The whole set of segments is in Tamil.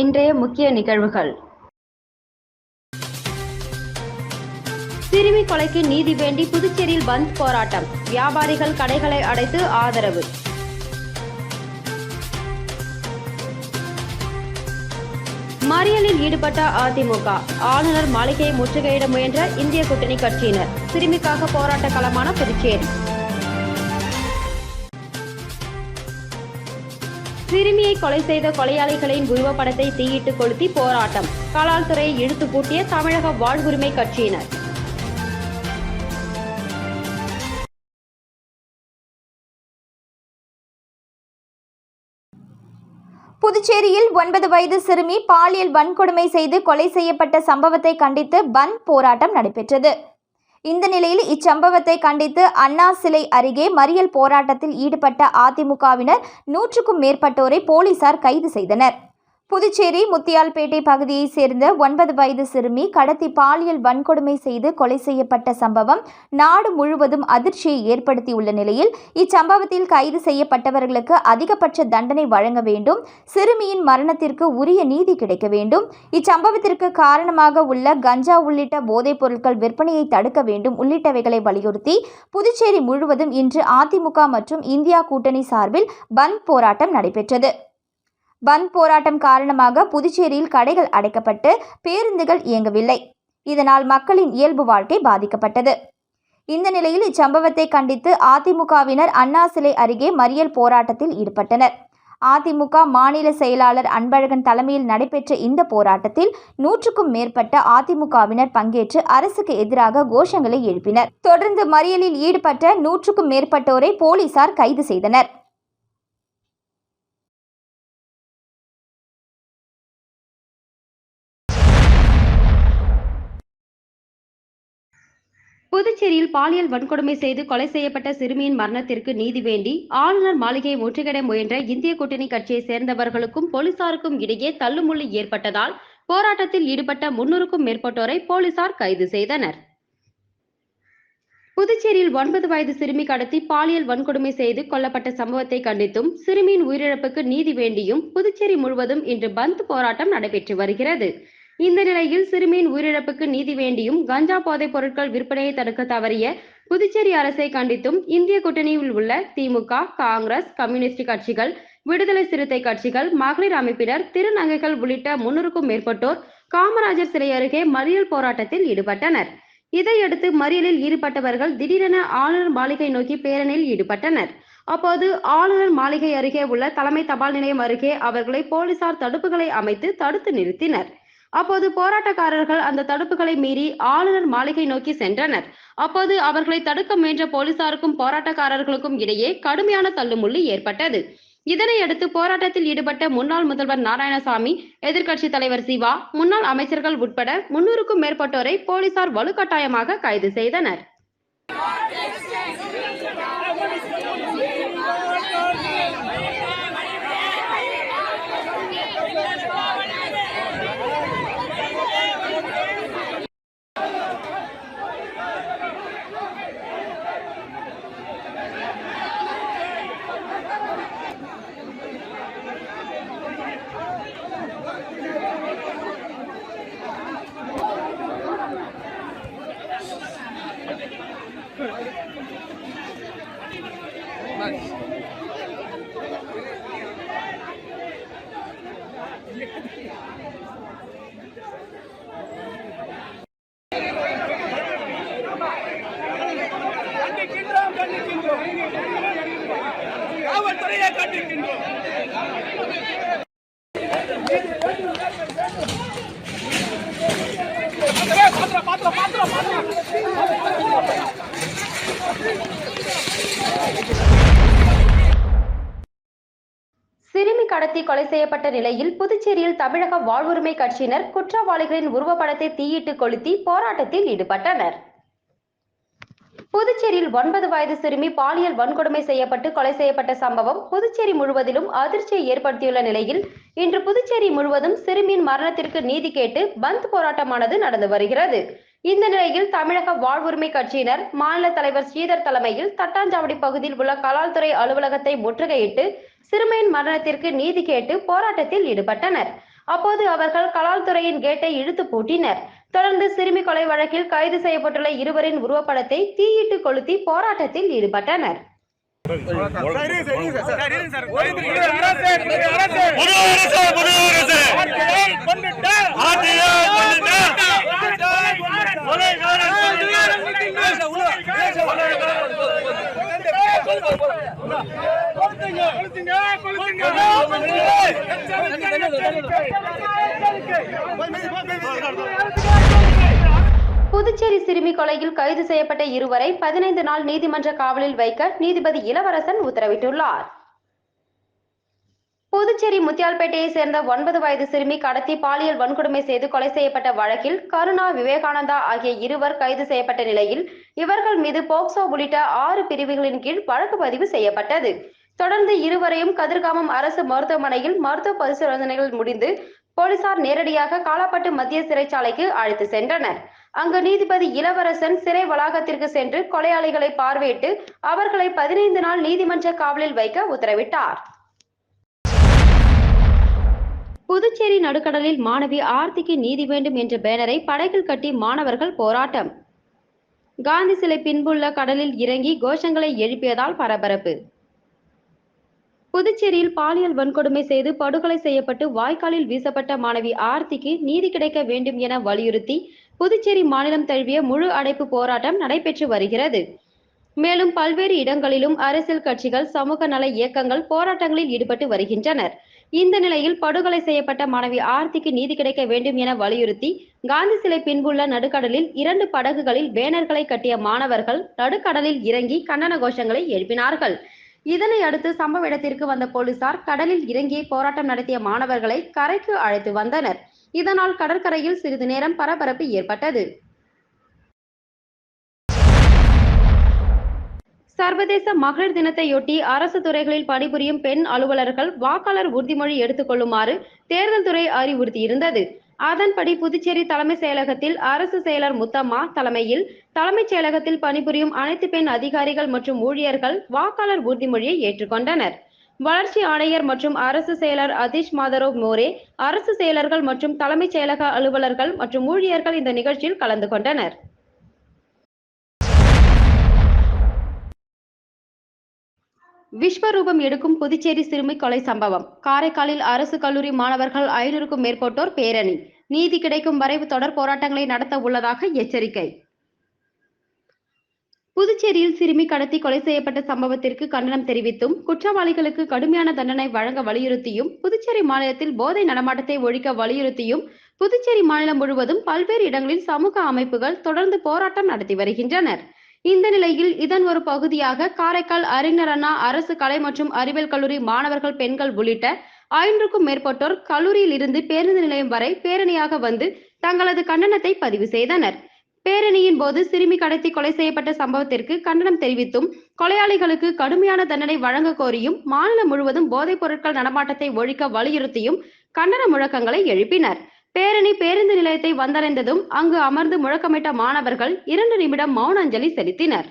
இன்றைய முக்கிய நிகழ்வுகள். சிறுமி கொலைக்கு நீதி வேண்டி புதுச்சேரியில் பந்த் போராட்டம். வியாபாரிகள் கடைகளை அடைத்து ஆதரவு. மறியலில் ஈடுபட்ட அதிமுக. ஆளுநர் மாளிகையை முற்றுகையிட முயன்ற இந்திய கூட்டணி கட்சியினர். சிறுமிக்காக போராட்ட களமான புதுச்சேரி. சிறுமியை கொலை செய்த கொலையாளிகளின் உருவப்படத்தை தீயிட்டு கொளுத்தி போராட்டம். கலால் துறையை இழுத்து பூட்டிய தமிழக வாழ்வுரிமை கட்சியினர். புதுச்சேரியில் ஒன்பது வயது சிறுமி பாலியல் வன்கொடுமை செய்து கொலை செய்யப்பட்ட சம்பவத்தை கண்டித்து பந்த் போராட்டம் நடைபெற்றது. இந்த நிலையில் இச்சம்பவத்தை கண்டித்து அண்ணா சிலை அருகே மறியல் போராட்டத்தில் ஈடுபட்ட அதிமுகவினர் நூற்றுக்கும் மேற்பட்டோரை போலீசார் கைது செய்தனர். புதுச்சேரி முத்தியால்பேட்டை பகுதியைச் சேர்ந்த ஒன்பது வயது சிறுமி கடத்தி பாலியல் வன்கொடுமை செய்து கொலை செய்யப்பட்ட சம்பவம் நாடு முழுவதும் அதிர்ச்சியை ஏற்படுத்தியுள்ள நிலையில் இச்சம்பவத்தில் கைது செய்யப்பட்டவர்களுக்கு அதிகபட்ச தண்டனை வழங்க வேண்டும் சிறுமியின் மரணத்திற்கு உரிய நீதி கிடைக்க வேண்டும் இச்சம்பவத்திற்கு காரணமாக உள்ள கஞ்சா உள்ளிட்ட போதைப் பொருட்கள் விற்பனையை தடுக்க வேண்டும் உள்ளிட்டவைகளை வலியுறுத்தி புதுச்சேரி முழுவதும் இன்று அதிமுக மற்றும் இந்தியா கூட்டணி சார்பில் பந்த் போராட்டம் நடைபெற்றது. பந்த் போராட்டம் காரணமாக புதுச்சேரியில் கடைகள் அடைக்கப்பட்டு பேருந்துகள் இயங்கவில்லை. இதனால் மக்களின் இயல்பு வாழ்க்கை பாதிக்கப்பட்டது. இந்த நிலையில் இச்சம்பவத்தை கண்டித்து அதிமுகவினர் அண்ணா சிலை அருகே மறியல் போராட்டத்தில் ஈடுபட்டனர். அதிமுக மாநில செயலாளர் அன்பழகன் தலைமையில் நடைபெற்ற இந்த போராட்டத்தில் நூற்றுக்கும் மேற்பட்ட அதிமுகவினர் பங்கேற்று அரசுக்கு எதிராக கோஷங்களை எழுப்பினர். தொடர்ந்து மறியலில் ஈடுபட்ட நூற்றுக்கும் மேற்பட்டோரை போலீசார் கைது செய்தனர். புதுச்சேரியில் பாலியல் வன்கொடுமை செய்து கொலை செய்யப்பட்ட சிறுமியின் மரணத்திற்கு நீதி வேண்டி ஆளுநர் மாளிகையை முற்றுகையிட முயன்ற இந்திய கூட்டணி கட்சியை சேர்ந்தவர்களுக்கும் போலீசாருக்கும் இடையே தள்ளுமுள்ளி ஏற்பட்டதால் போராட்டத்தில் ஈடுபட்ட முன்னூறுக்கும் மேற்பட்டோரை போலீசார் கைது செய்தனர். புதுச்சேரியில் ஒன்பது வயது சிறுமி கடத்தி பாலியல் வன்கொடுமை செய்து கொல்லப்பட்ட சம்பவத்தை கண்டித்தும் சிறுமியின் உயிரிழப்புக்கு நீதி வேண்டியும் புதுச்சேரி முழுவதும் இன்று பந்த் போராட்டம் நடைபெற்று வருகிறது. இந்த நிலையில் சிறுமியின் உயிரிழப்புக்கு நீதி வேண்டியும் கஞ்சா போதைப் பொருட்கள் விற்பனையை தடுக்க தவறிய புதுச்சேரி அரசை கண்டித்தும் இந்திய கூட்டணியில் உள்ள திமுக காங்கிரஸ் கம்யூனிஸ்ட் கட்சிகள் விடுதலை சிறுத்தை கட்சிகள் மகளிர் அமைப்பினர் திருநங்கைகள் உள்ளிட்ட முன்னூறுக்கும் மேற்பட்டோர் காமராஜர் சிலை அருகே மறியல் போராட்டத்தில் ஈடுபட்டனர். இதையடுத்து மறியலில் ஈடுபட்டவர்கள் திடீரென ஆளுநர் மாளிகை நோக்கி பேரணியில் ஈடுபட்டனர். அப்போது ஆளுநர் மாளிகை அருகே உள்ள தலைமை தபால் நிலையம் அருகே அவர்களை போலீசார் தடுப்புகளை அமைத்து தடுத்து நிறுத்தினர். அப்போது போராட்டக்காரர்கள் அந்த தடுப்புகளை மீறி ஆளுநர் மாளிகை நோக்கி சென்றனர். அப்போது அவர்களை தடுக்க முயன்ற போலீசாருக்கும் போராட்டக்காரர்களுக்கும் இடையே கடுமையான தள்ளுமுள்ளு ஏற்பட்டது. இதனையடுத்து போராட்டத்தில் ஈடுபட்ட முன்னாள் முதல்வர் நாராயணசாமி எதிர்க்கட்சி தலைவர் சிவா முன்னாள் அமைச்சர்கள் உட்பட முன்னூறுக்கும் மேற்பட்டோரை போலீசார் வலுக்கட்டாயமாக கைது செய்தனர். கொலை செய்யப்பட்ட நிலையில் புதுச்சேரியில் தமிழக வாழ்வுரிமை கட்சியினர் குற்றவாளிகளின் உருவப்படத்தை தீயிட்டு கொளுத்தி போராட்டத்தில் ஈடுபட்டனர். புதுச்சேரியில் ஒன்பது வயது சிறுமி பாலியல் வன்கொடுமை செய்யப்பட்டு கொலை செய்யப்பட்ட சம்பவம் புதுச்சேரி முழுவதிலும் அதிர்ச்சியை ஏற்படுத்தியுள்ள நிலையில் இன்று புதுச்சேரி முழுவதும் சிறுமியின் மரணத்திற்கு நீதி கேட்டு பந்த் போராட்டமானது நடந்து வருகிறது. இந்த நிலையில் தமிழக வாழ்வுரிமை கட்சியினர் மாநில தலைவர் ஸ்ரீதர் தலைமையில் தட்டாஞ்சாவடி பகுதியில் உள்ள கலால்துறை அலுவலகத்தை முற்றுகையிட்டு சிறுமியின் மரணத்திற்கு நீதி கேட்டு போராட்டத்தில் ஈடுபட்டனர். அப்போது அவர்கள் கலால்துறையின் கேட்டை இழுத்து பூட்டினர். தொடர்ந்து சிறுமி கொலை வழக்கில் கைது செய்யப்பட்டுள்ள இருவரின் உருவப்படத்தை தீயிட்டு கொளுத்தி போராட்டத்தில் ஈடுபட்டனர். கொளுத்துங்க கொளுத்துங்க புதுச்சேரி சிறுமி கொலையில் கைது செய்யப்பட்ட இருவரை பதினைந்து நாள் நீதிமன்ற காவலில் வைக்க நீதிபதி இளவரசன் உத்தரவிட்டுள்ளார். புதுச்சேரி முத்தியால்பேட்டையை சேர்ந்த ஒன்பது வயது சிறுமி கடத்தி பாலியல் வன்கொடுமை செய்து கொலை செய்யப்பட்ட வழக்கில் கருணா விவேகானந்தா ஆகிய இருவர் கைது செய்யப்பட்ட நிலையில் இவர்கள் மீது போக்சோ உள்ளிட்ட ஆறு பிரிவுகளின் கீழ் வழக்கு பதிவு செய்யப்பட்டது. தொடர்ந்து இருவரையும் கதிர்காமம் அரசு மருத்துவமனையில் மருத்துவ பரிசோதனைகள் முடிந்து போலீசார் நேரடியாக காலாப்பட்டு மத்திய சிறைச்சாலைக்கு அழைத்து சென்றனர். அங்கு நீதிபதி இளவரசன் சிறை வளாகத்திற்கு சென்று கொலையாளிகளை பார்வையிட்டு அவர்களை பதினைந்து நாள் நீதிமன்ற காவலில் வைக்க உத்தரவிட்டார். புதுச்சேரி நடுக்கடலில் மாணவி ஆர்த்திக்கு நீதி வேண்டும் என்ற பேனரை படகில் கட்டி மாணவர்கள் போராட்டம். காந்தி சிலை பின்புள்ள கடலில் இறங்கி கோஷங்களை எழுப்பியதால் பரபரப்பு. புதுச்சேரியில் பாலியல் வன்கொடுமை செய்து படுகொலை செய்யப்பட்டு வாய்க்காலில் வீசப்பட்ட மாணவி ஆர்த்திக்கு நீதி கிடைக்க வேண்டும் என வலியுறுத்தி புதுச்சேரி மாநிலம் தழுவிய முழு அடைப்பு போராட்டம் நடைபெற்று வருகிறது. மேலும் பல்வேறு இடங்களிலும் அரசியல் கட்சிகள் சமூக நல இயக்கங்கள் போராட்டங்களில் ஈடுபட்டு வருகின்றனர். இந்த நிலையில் படுகொலை செய்யப்பட்ட மாணவி ஆர்த்திக்கு நீதி கிடைக்க வேண்டும் என வலியுறுத்தி காந்தி சிலை பின்புள்ள நடுக்கடலில் இரண்டு படகுகளில் பேனர்களை கட்டிய மாணவர்கள் நடுக்கடலில் இறங்கி கண்டன கோஷங்களை எழுப்பினார்கள். இதனை அடுத்து சம்பவ இடத்திற்கு வந்த போலீசார் கடலில் இறங்கி போராட்டம் நடத்திய மாணவர்களை கரைக்கு அழைத்து வந்தனர். இதனால் கடற்கரையில் சிறிது நேரம் பரபரப்பு ஏற்பட்டது. சர்வதேச மகளிர் தினத்தையொட்டி அரசு துறைகளில் பணிபுரியும் பெண் அலுவலர்கள் வாக்காளர் உறுதிமொழி எடுத்துக் கொள்ளுமாறு தேர்தல் துறை அறிவுறுத்தியிருந்தது. அதன்படி புதுச்சேரி தலைமை செயலகத்தில் அரசு செயலர் முத்தம்மா தலைமையில் தலைமைச் செயலகத்தில் பணிபுரியும் அனைத்து பெண் அதிகாரிகள் மற்றும் ஊழியர்கள் வாக்காளர் உறுதிமொழியை ஏற்றுக்கொண்டனர். வளர்ச்சி ஆணையர் மற்றும் அரசு செயலர் அதீஷ் மாதரோ மோரே அரசு செயலர்கள் மற்றும் தலைமைச் செயலக அலுவலர்கள் மற்றும் ஊழியர்கள் இந்த நிகழ்ச்சியில் கலந்து கொண்டனர். விஸ்வரூபம் எடுக்கும் புதுச்சேரி சிறுமி கொலை சம்பவம். காரைக்காலில் அரசு கல்லூரி மாணவர்கள் ஐநூறுக்கும் மேற்பட்டோர் பேரணி. நீதி கிடைக்கும் வரை தொடர் போராட்டங்களை நடத்த உள்ளதாக எச்சரிக்கை. புதுச்சேரியில் சிறுமி கடத்தி கொலை செய்யப்பட்ட சம்பவத்திற்கு கண்டனம் தெரிவித்தும் குற்றவாளிகளுக்கு கடுமையான தண்டனை வழங்க வலியுறுத்தியும் புதுச்சேரி மாநிலத்தில் போதை நடமாட்டத்தை ஒழிக்க வலியுறுத்தியும் புதுச்சேரி மாநிலம் முழுவதும் பல்வேறு இடங்களில் சமூக அமைப்புகள் தொடர்ந்து போராட்டம் நடத்தி வருகின்றனர். இந்த நிலையில் இதன் ஒரு பகுதியாக காரைக்கால் அறிஞர் அண்ணா அரசு கலை மற்றும் அறிவியல் கல்லூரி மாணவர்கள் பெண்கள் உள்ளிட்ட ஐநூறுக்கும் மேற்பட்டோர் கல்லூரியில் இருந்து பேருந்து நிலையம் வரை பேரணியாக வந்து தங்களது கண்டனத்தை பதிவு செய்தனர். பேரணியின் போது சிறுமி கடத்தி கொலை செய்யப்பட்ட சம்பவத்திற்கு கண்டனம் தெரிவித்தும் கொலையாளிகளுக்கு கடுமையான தண்டனை வழங்க கோரியும் மாநிலம் முழுவதும் போதைப் பொருட்கள் நடமாட்டத்தை ஒழிக்க வலியுறுத்தியும் கண்டன முழக்கங்களை எழுப்பினர். பேரணி பேருந்து நிலையத்தை வந்தடைந்ததும் அங்கு அமர்ந்து முழக்கமிட்ட மாணவர்கள் இரண்டு நிமிடம் மௌன அஞ்சலி செலுத்தினர்.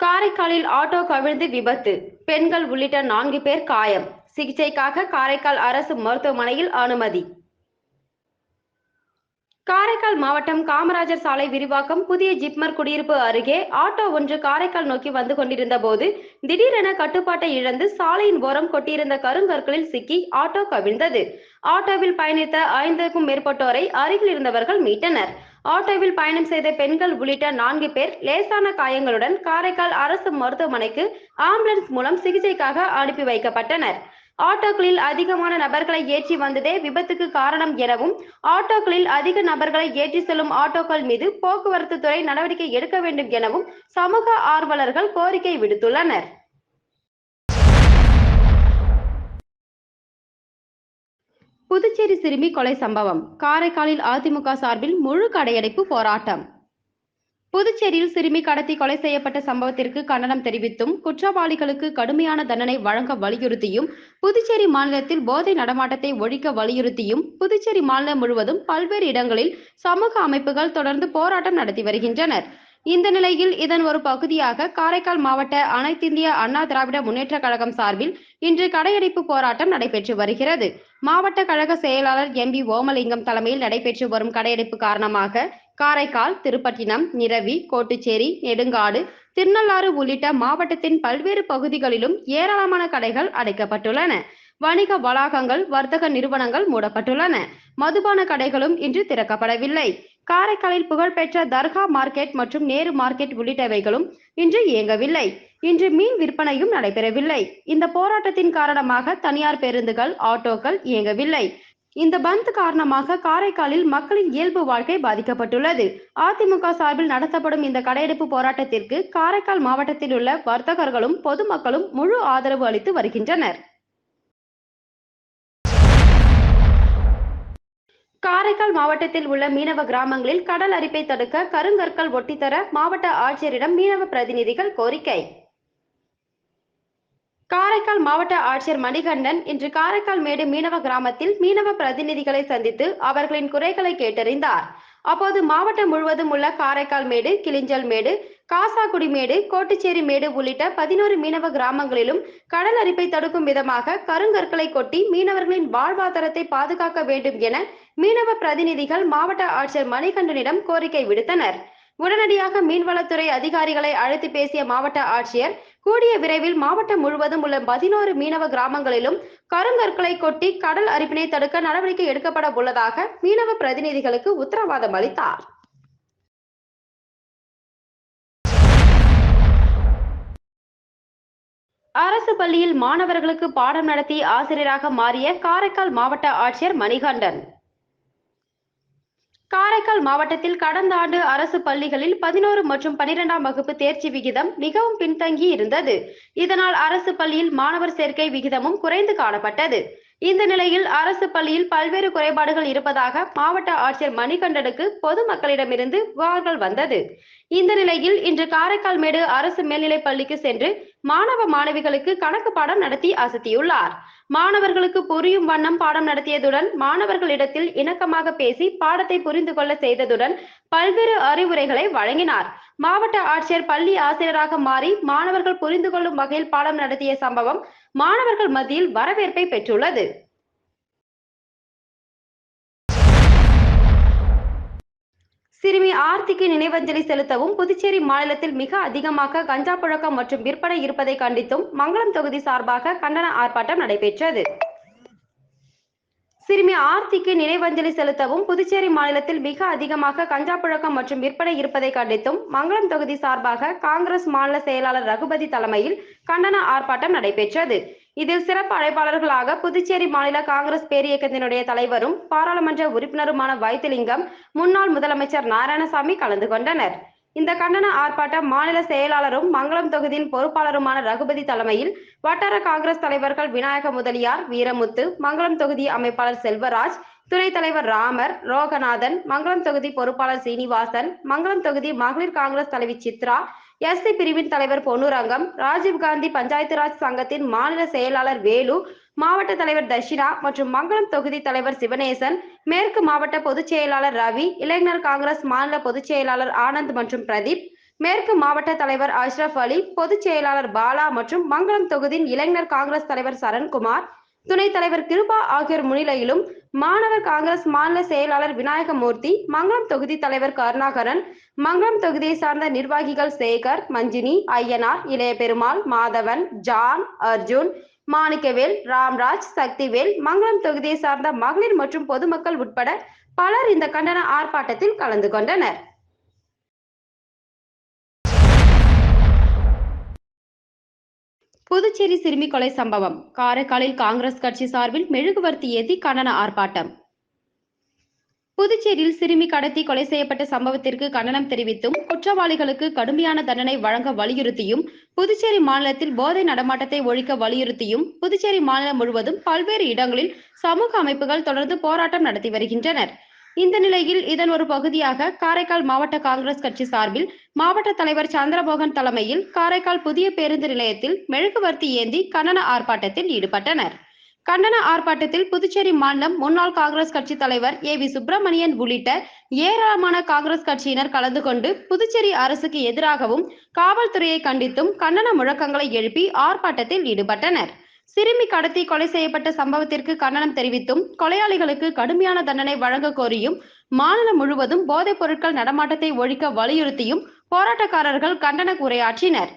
காரைக்காலில் ஆட்டோ கவிழ்ந்து விபத்து. பெண்கள் உள்ளிட்ட நான்கு பேர் காயம். சிகிச்சைக்காக காரைக்கால் அரசு மருத்துவமனையில் அனுமதி. காரைக்கால் மாவட்டம் காமராஜர் சாலை விரிவாக்கம் புதிய ஜிப்மர் குடியிருப்பு அருகே ஆட்டோ ஒன்று காரைக்கால் நோக்கி வந்து கொண்டிருந்த போது திடீரென கட்டுப்பாட்டை இழந்து சாலையின் ஓரம் கொட்டியிருந்த கருங்கற்களில் சிக்கி ஆட்டோ கவிழ்ந்தது. ஆட்டோவில் பயணித்த ஐந்துக்கும் மேற்பட்டோரை அருகில் இருந்தவர்கள் மீட்டனர். ஆட்டோவில் பயணம் செய்த பெண்கள் உள்ளிட்ட நான்கு பேர் லேசான காயங்களுடன் காரைக்கால் அரசு மருத்துவமனைக்கு ஆம்புலன்ஸ் மூலம் சிகிச்சைக்காக அனுப்பி வைக்கப்பட்டனர். ஆட்டோக்களில் அதிகமான நபர்களை ஏற்றி வந்ததே விபத்துக்கு காரணம் எனவும் ஆட்டோக்களில் அதிக நபர்களை ஏற்றி செல்லும் ஆட்டோக்கள் மீது போக்குவரத்து துறை நடவடிக்கை எடுக்க வேண்டும் எனவும் சமூக ஆர்வலர்கள் கோரிக்கை விடுத்துள்ளனர். புதுச்சேரி சிறுமி கொலை சம்பவம். காரைக்காலில் அதிமுக சார்பில் முழு கடையடைப்பு போராட்டம். புதுச்சேரியில் சிறுமி கடத்தி கொலை செய்யப்பட்ட சம்பவத்திற்கு கண்டனம் தெரிவித்தும் குற்றவாளிகளுக்கு கடுமையான தண்டனை வழங்க வலியுறுத்தியும் புதுச்சேரி மாநிலத்தில் போதை நடமாட்டத்தை ஒழிக்க வலியுறுத்தியும் புதுச்சேரி மாநிலம் முழுவதும் பல்வேறு இடங்களில் சமூக அமைப்புகள் தொடர்ந்து போராட்டம் நடத்தி வருகின்றனர். இந்த நிலையில் இதன் ஒரு பகுதியாக காரைக்கால் மாவட்ட அனைத்திந்திய அண்ணா திராவிட முன்னேற்ற கழகம் சார்பில் இன்று கடையடைப்பு போராட்டம் நடைபெற்று வருகிறது. மாவட்ட கழக செயலாளர் எம் பி ஓமலிங்கம் தலைமையில் நடைபெற்று வரும் கடையடைப்பு காரணமாக காரைக்கால் திருப்பட்டினம் நிரவி கோட்டுச்சேரி நெடுங்காடு திருநள்ளாறு உள்ளிட்ட மாவட்டத்தின் பல்வேறு பகுதிகளிலும் ஏராளமான கடைகள் அடைக்கப்பட்டுள்ளன. வணிக வளாகங்கள் வர்த்தக நிறுவனங்கள் மூடப்பட்டுள்ளன. மதுபான கடைகளும் இன்று திறக்கப்படவில்லை. காரைக்காலில் புகழ்பெற்ற தர்கா மார்க்கெட் மற்றும் நேரு மார்க்கெட் உள்ளிட்டவைகளும் இன்று இயங்கவில்லை. இன்று மீன் விற்பனையும் நடைபெறவில்லை. இந்த போராட்டத்தின் காரணமாக தனியார் பேருந்துகள் ஆட்டோக்கள் இயங்கவில்லை. இந்த பந்த் காரணமாக காரைக்காலில் மக்களின் இயல்பு வாழ்க்கை பாதிக்கப்பட்டுள்ளது. அதிமுக சார்பில் நடத்தப்படும் இந்த கடையெடுப்பு போராட்டத்திற்கு காரைக்கால் மாவட்டத்தில் உள்ள வர்த்தகர்களும் பொதுமக்களும் முழு ஆதரவு அளித்து வருகின்றனர். காரைக்கால் மாவட்டத்தில் உள்ள மீனவ கிராமங்களில் கடல் அரிப்பை தடுக்க கருங்கற்கள் ஒட்டித்தர மாவட்ட ஆட்சியரிடம் மீனவ பிரதிநிதிகள் கோரிக்கை. காரைக்கால் மாவட்ட ஆட்சியர் மணிகண்டன் இன்று காரைக்கால் மேடு மீனவ கிராமத்தில் மீனவ பிரதிநிதிகளை சந்தித்து அவர்களின் குறைகளை கேட்டறிந்தார். அப்போது மாவட்டம் முழுவதும் உள்ள காரைக்கால் மேடு கிளிஞ்சல் மேடு காசாக்குடி மேடு கோட்டுச்சேரி மேடு உள்ளிட்ட பதினோரு மீனவ கிராமங்களிலும் கடல் அரிப்பை தடுக்கும் விதமாக கருங்கற்களை கொட்டி மீனவர்களின் வாழ்வாதாரத்தை பாதுகாக்க வேண்டும் என மீனவ பிரதிநிதிகள் மாவட்ட ஆட்சியர் மணிகண்டனிடம் கோரிக்கை விடுத்தனர். உடனடியாக மீன்வளத்துறை அதிகாரிகளை அழைத்து பேசிய மாவட்ட ஆட்சியர் கூடிய விரைவில் மாவட்டம் முழுவதும் உள்ள பதினோரு மீனவ கிராமங்களிலும் கருங்கற்களை கொட்டி கடல் அரிப்பினை தடுக்க நடவடிக்கை எடுக்கப்பட உள்ளதாக மீனவ பிரதிநிதிகளுக்கு உத்தரவாதம் அளித்தார். அரசு பள்ளியில் மாணவர்களுக்கு பாடம் நடத்தி ஆசிரியராக மாறிய காரைக்கால் மாவட்ட ஆட்சியர் மணிகண்டன். காரைக்கால் மாவட்டத்தில் கடந்த ஆண்டு அரசு பள்ளிகளில் பதினோரு மற்றும் பனிரெண்டாம் வகுப்பு தேர்ச்சி விகிதம் மிகவும் பின்தங்கி இருந்தது. இதனால் அரசு பள்ளியில் மாணவர் சேர்க்கை விகிதமும் குறைந்து காணப்பட்டது. இந்த நிலையில் அரசு பள்ளியில் பல்வேறு குறைபாடுகள் இருப்பதாக மாவட்ட ஆட்சியர் மணிகண்டனுக்கு பொதுமக்களிடமிருந்து புகார்கள் வந்தது. இந்த நிலையில் இன்று காரைக்கால் மேடு அரசு மேல்நிலைப் பள்ளிக்கு சென்று மாணவ மாணவிகளுக்கு கணக்கு பாடம் நடத்தி அசத்தியுள்ளார். மாணவர்களுக்கு புரியும் வண்ணம் பாடம் நடத்தியதுடன் மாணவர்களிடத்தில் இணக்கமாக பேசி பாடத்தை புரிந்து கொள்ள செய்ததுடன் பல்வேறு அறிவுரைகளை வழங்கினார். மாவட்ட ஆட்சியர் பள்ளி ஆசிரியராக மாறி மாணவர்கள் புரிந்து கொள்ளும் வகையில் பாடம் நடத்திய சம்பவம் மாணவர்கள் மத்தியில் வரவேற்பை பெற்றுள்ளது. சிறுமி ஆர்த்திக்கு நினைவஞ்சலி செலுத்தவும் புதுச்சேரி மாநிலத்தில் மிக அதிகமாக கஞ்சா புழக்கம் மற்றும் விற்பனை இருப்பதை கண்டித்தும் மங்களம் தொகுதி சார்பாக கண்டன ஆர்ப்பாட்டம் நடைபெற்றது. சிறுமி ஆர்த்திக்கு நினைவஞ்சலி செலுத்தவும் புதுச்சேரி மாநிலத்தில் மிக அதிகமாக கஞ்சா புழக்கம் மற்றும் விற்பனை இருப்பதை கண்டித்தும் மங்களம் தொகுதி சார்பாக காங்கிரஸ் மாநில செயலாளர் ரகுபதி தலைமையில் கண்டன ஆர்ப்பாட்டம் நடைபெற்றது. இதில் சிறப்பு அழைப்பாளர்களாக புதுச்சேரி மாநில காங்கிரஸ் பேரியக்கத்தினுடைய தலைவரும் பாராளுமன்ற உறுப்பினருமான வைத்திலிங்கம் முன்னாள் முதலமைச்சர் நாராயணசாமி கலந்து கொண்டனர். இந்த கண்டன ஆர்ப்பாட்டம் மாநில செயலாளரும் மங்களம் தொகுதியின் பொறுப்பாளருமான ரகுபதி தலைமையில் வட்டார காங்கிரஸ் தலைவர்கள் விநாயக முதலியார் வீரமுத்து மங்களம் தொகுதி அமைப்பாளர் செல்வராஜ் துணைத் தலைவர் ராமர் ரோகநாதன் மங்களம் தொகுதி பொறுப்பாளர் சீனிவாசன் மங்களம் தொகுதி மகளிர் காங்கிரஸ் தலைவி சித்ரா எஸ்சி பிரிவின் தலைவர் பொன்னுரங்கம் ராஜீவ்காந்தி பஞ்சாயத்து ராஜ் சங்கத்தின் மாநில செயலாளர் வேலு மாவட்ட தலைவர் தஷிரா மற்றும் மங்களம் தொகுதி தலைவர் சிவனேசன் மேற்கு மாவட்ட பொதுச் செயலாளர் ரவி இளைஞர் காங்கிரஸ் மாநில பொதுச் செயலாளர் ஆனந்த் மற்றும் பிரதீப் மேற்கு மாவட்ட தலைவர் அஷ்ரப் அலி பொதுச் செயலாளர் பாலா மற்றும் மங்களம் தொகுதியின் இளைஞர் காங்கிரஸ் தலைவர் சரண்குமார் துணைத் தலைவர் கிருபா ஆகியோர் முன்னிலையிலும் மாணவர் காங்கிரஸ் மாநில செயலாளர் விநாயகமூர்த்தி மங்களம் தொகுதி தலைவர் கருணாகரன் மங்களம் தொகுதியை சார்ந்த நிர்வாகிகள் சேகர் மஞ்சினி ஐயனார் இளைய பெருமாள் மாதவன் ஜான் அர்ஜுன் மாணிக்கவேல் ராம்ராஜ் சக்திவேல் மங்களம் தொகுதியை சார்ந்த மகளிர் மற்றும் பொதுமக்கள் உட்பட பலர் இந்த கண்டன ஆர்ப்பாட்டத்தில் கலந்து கொண்டனர். புதுச்சேரி சிறுமி கொலை சம்பவம். காரைக்காலில் காங்கிரஸ் கட்சி சார்பில் மெழுகுவர்த்தி ஏந்தி கண்டன ஆர்ப்பாட்டம். புதுச்சேரியில் சிறுமி கடத்தி கொலை செய்யப்பட்ட சம்பவத்திற்கு கண்டனம் தெரிவித்தும் குற்றவாளிகளுக்கு கடுமையான தண்டனை வழங்க வலியுறுத்தியும் புதுச்சேரி மாநிலத்தில் போதை நடமாட்டத்தை ஒழிக்க வலியுறுத்தியும் புதுச்சேரி மாநிலம் முழுவதும் பல்வேறு இடங்களில் சமூக அமைப்புகள் தொடர்ந்து போராட்டம் நடத்தி வருகின்றனர். இந்த நிலையில் இதன் ஒரு பகுதியாக காரைக்கால் மாவட்ட காங்கிரஸ் கட்சி சார்பில் மாவட்ட தலைவர் சந்திரமோகன் தலைமையில் காரைக்கால் புதிய பேருந்து நிலையத்தில் மெழுகுவர்த்தி ஏந்தி கண்டன ஆர்ப்பாட்டத்தில் ஈடுபட்டனர். கண்டன ஆர்ப்பாட்டத்தில் புதுச்சேரி மாநிலம் முன்னாள் காங்கிரஸ் கட்சி தலைவர் ஏ வி சுப்பிரமணியன் உள்ளிட்ட ஏராளமான காங்கிரஸ் கட்சியினர் கலந்து கொண்டு புதுச்சேரி அரசுக்கு எதிராகவும் காவல்துறையை கண்டித்தும் கண்டன முழக்கங்களை எழுப்பி ஆர்ப்பாட்டத்தில் ஈடுபட்டனர். சிறுமி கடத்தி கொலை செய்யப்பட்ட சம்பவத்திற்கு கண்டனம் தெரிவித்தும் கொலையாளிகளுக்கு கடுமையான தண்டனை வழங்க கோரியும் மாநிலம் முழுவதும் போதைப் பொருட்கள் நடமாட்டத்தை ஒழிக்க வலியுறுத்தியும் போராட்டக்காரர்கள் கண்டன உரையாற்றினர்.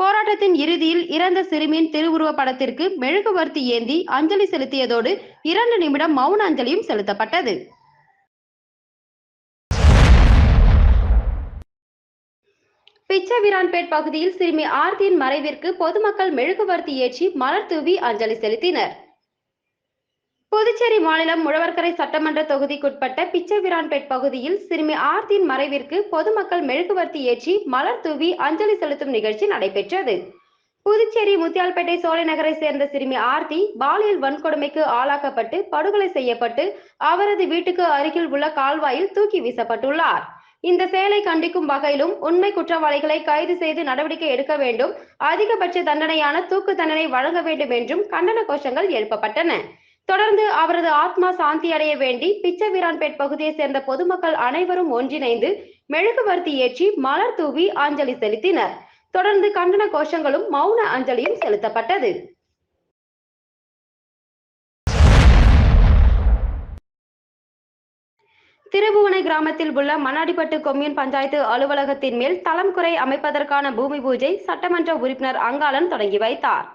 போராட்டத்தின் இறுதியில் இறந்த சிறுமியின் திருவுருவ படத்திற்கு மெழுகுவர்த்தி ஏந்தி அஞ்சலி செலுத்தியதோடு இரண்டு நிமிடம் மௌன அஞ்சலியும் செலுத்தப்பட்டது. பிச்சவிரான்பேட் பகுதியில் சிறுமி ஆர்த்தியின் மறைவிற்கு பொதுமக்கள் மெழுகுவர்த்தி ஏற்றி மலர் தூவி அஞ்சலி செலுத்தினர். புதுச்சேரி மாநிலம் முழவர்கரை சட்டமன்ற தொகுதிக்குட்பட்ட பிச்சைவிரான்பேட் பகுதியில் சிறுமி ஆர்த்தியின் மறைவிற்கு பொதுமக்கள் மெழுகுவர்த்தி ஏற்றி மலர் தூவி அஞ்சலி செலுத்தும் நிகழ்ச்சி நடைபெற்றது. புதுச்சேரி முத்தியால்பேட்டை சோலை நகரை சேர்ந்த சிறுமி ஆர்த்தி பாலியல் வன்கொடுமைக்கு ஆளாக்கப்பட்டு படுகொலை செய்யப்பட்டு அவரது வீட்டுக்கு அருகில் உள்ள கால்வாயில் தூக்கி வீசப்பட்டுள்ளார். இந்த செயலை கண்டிக்கும் வகையிலும் உண்மை குற்றவாளிகளை கைது செய்து நடவடிக்கை எடுக்க வேண்டும். அதிகபட்ச தண்டனையான தூக்கு தண்டனை வழங்க வேண்டும் என்றும் கண்டன கோஷங்கள் எழுப்பப்பட்டன. தொடர்ந்து அவரது ஆத்மா சாந்தி அடைய வேண்டி பிச்சவீரான்பேட் பகுதியை சேர்ந்த பொதுமக்கள் அனைவரும் ஒன்றிணைந்து மெழுகுவர்த்தி ஏற்றி மலர் தூவி அஞ்சலி செலுத்தினர். தொடர்ந்து கண்டன கோஷங்களும் மௌன அஞ்சலியும் செலுத்தப்பட்டது. திருபுவனை கிராமத்தில் உள்ள மண்ணாடிப்பட்டு கொம்யூன் பஞ்சாயத்து அலுவலகத்தின் மேல் தளம் குறை அமைப்பதற்கான பூமி பூஜை சட்டமன்ற உறுப்பினர் அங்காளன் தொடங்கி வைத்தார்.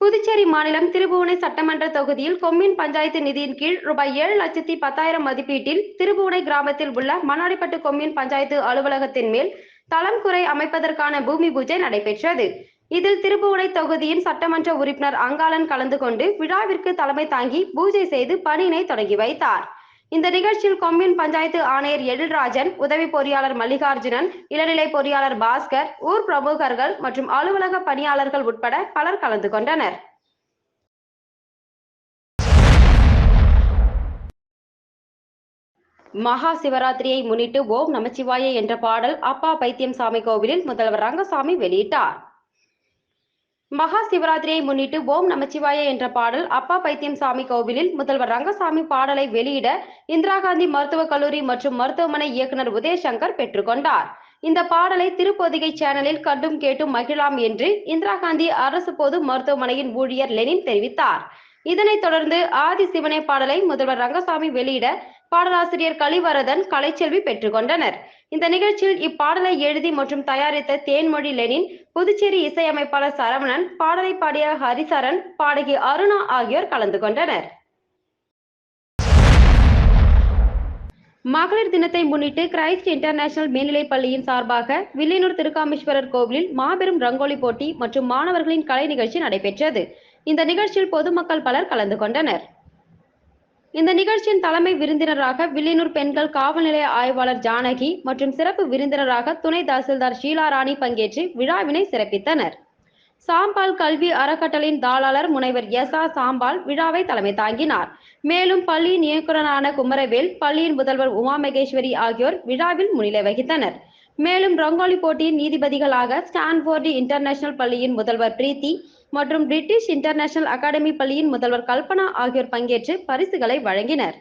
புதுச்சேரி மாநிலம் திருபுவனை சட்டமன்ற தொகுதியில் கொம்மின் பஞ்சாயத்து நிதியின் கீழ் ரூபாய் ஏழு லட்சத்தி பத்தாயிரம் மதிப்பீட்டில் திருபுவனை கிராமத்தில் உள்ள மண்ணாடிப்பட்டு கொம்மின் பஞ்சாயத்து அலுவலகத்தின் மேல் தளம் குறை அமைப்பதற்கான பூமி பூஜை நடைபெற்றது. இதில் திருபுவனை தொகுதியின் சட்டமன்ற உறுப்பினர் அங்காளன் கலந்து கொண்டு விழாவிற்கு தலைமை தாங்கி பூஜை செய்து பணியினை தொடங்கி வைத்தார். இந்த நிகழ்ச்சியில் கொம்யூன் பஞ்சாயத்து ஆணையர் எழில்ராஜன் உதவி பொறியாளர் மல்லிகார்ஜுனன் இளநிலை பொறியாளர் பாஸ்கர் ஊர் பிரமுகர்கள் மற்றும் அலுவலக பணியாளர்கள் உட்பட பலர் கலந்து கொண்டனர். மகா சிவராத்திரியை முன்னிட்டு ஓம் நமச்சிவாய என்ற பாடல் அப்பா பைத்தியம் சாமி கோவிலில் முதல்வர் ரங்கசாமி வெளியிட்டார். மகா சிவராத்திரியை முன்னிட்டு ஓம் நமச்சிவாய என்ற பாடல் அப்பா பைத்தியம் சாமி கோவிலில் முதல்வர் ரங்கசாமி பாடலை வெளியிட இந்திரா காந்தி மருத்துவக் கல்லூரி மற்றும் மருத்துவமனை இயக்குனர் உதயசங்கர் பெற்றுக்கொண்டார். இந்த பாடலை திருப்பொதிகை சேனலில் கண்டும் கேட்டும் மகிழாம் என்று இந்திரா காந்தி அரசு பொது மருத்துவமனையின் ஊழியர் லெனின் தெரிவித்தார். இதனைத் தொடர்ந்து ஆதி சிவனே பாடலை முதல்வர் ரங்கசாமி வெளியிட பாடலாசிரியர் கலிவரதன் கலைச்செல்வி பெற்றுக்கொண்டனர் இந்த நிகழ்ச்சியில் இப்பாடலை எழுதி மற்றும் தயாரித்த தேன்மொழி லெனின் புதுச்சேரி இசையமைப்பாளர் சரவணன் பாடலை பாடிய ஹரிசரன் பாடகி அருணா ஆகியோர் கலந்து கொண்டனர். மகளிர் தினத்தை முன்னிட்டு கிரைஸ்ட் இன்டர்நேஷனல் மேல்நிலைப் பள்ளியின் சார்பாக வில்லியனூர் திருக்காமேஸ்வரர் கோவிலில் மாபெரும் ரங்கோலி போட்டி மற்றும் மாணவர்களின் கலை நிகழ்ச்சி நடைபெற்றது. இந்த நிகழ்ச்சியில் பொதுமக்கள் பலர் கலந்து கொண்டனர். இந்த நிகழ்ச்சியின் தலைமை விருந்தினராக வில்லியனூர் பெண்கள் காவல் நிலைய ஆய்வாளர் ஜானகி மற்றும் சிறப்பு விருந்தினராக துணை தாசில்தார் ஷீலா ராணி பங்கேற்று விழாவினை சிறப்பித்தனர். சாம்பால் கல்வி அறக்கட்டளையின் தாளாளர் முனைவர் எஸ் ஆ சாம்பால் விழாவை தலைமை தாங்கினார். மேலும் பள்ளியின் இயக்குநரான குமரவேல் பள்ளியின் முதல்வர் உமா மகேஸ்வரி ஆகியோர் விழாவில் முன்னிலை வகித்தனர். மேலும் ரங்கோலி போட்டியின் நீதிபதிகளாக ஸ்டான்போர்டு இன்டர்நேஷனல் பள்ளியின் முதல்வர் பிரீத்தி மற்றும் பிரிட்டிஷ் இன்டர்நேஷனல் அகாடமி பள்ளியின் முதல்வர் கல்பனா ஆகியோர் பங்கேற்று பரிசுகளை வழங்கினர்.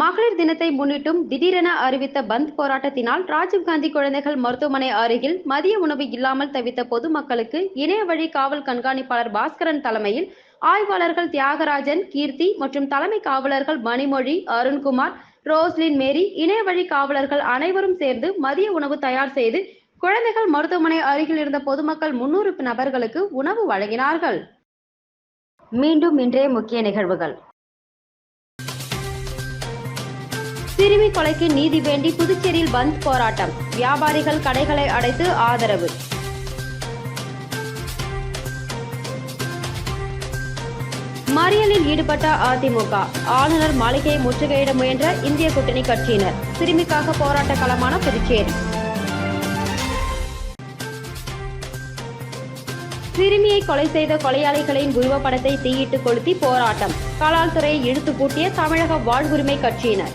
மகளிர் தினத்தை முன்னிட்டும் திடீரென அறிவித்த பந்த் போராட்டத்தினால் ராஜீவ்காந்தி குழந்தைகள் மருத்துவமனை அருகில் மதிய உணவு இல்லாமல் தவித்த பொதுமக்களுக்கு இணைய வழி காவல் கண்காணிப்பாளர் பாஸ்கரன் தலைமையில் ஆய்வாளர்கள் தியாகராஜன் கீர்த்தி மற்றும் தலைமை காவலர்கள் மணிமொழி அருண்குமார் ரோஸ்லின் மேரி இணைய வழி காவலர்கள் அனைவரும் சேர்ந்து மதிய உணவு தயார் செய்து குழந்தைகள் மருத்துவமனை அருகில் இருந்த பொதுமக்கள் முன்னூறு நபர்களுக்கு உணவு வழங்கினார்கள். மீண்டும் இன்றைய முக்கிய நிகழ்வுகள். சிறுமி கொலைக்கு நீதி வேண்டி புதுச்சேரியில் பந்த் போராட்டம். வியாபாரிகள் கடைகளை அடைத்து ஆதரவு. மறியலில் ஈடுபட்ட அதிமுக. ஆளுநர் மாளிகையை முற்றுகையிட முயன்ற இந்திய கூட்டணி கட்சியினர். சிறுமிக்காக போராட்ட களமான புதுச்சேரி. சிறுமியை கொலை செய்த கொலையாளிகளின் உருவப்படத்தை தீயிட்டு கொளுத்தி போராட்டம். கலால் துறையை இழுத்து பூட்டிய தமிழக வாழ்வுரிமை கட்சியினர்.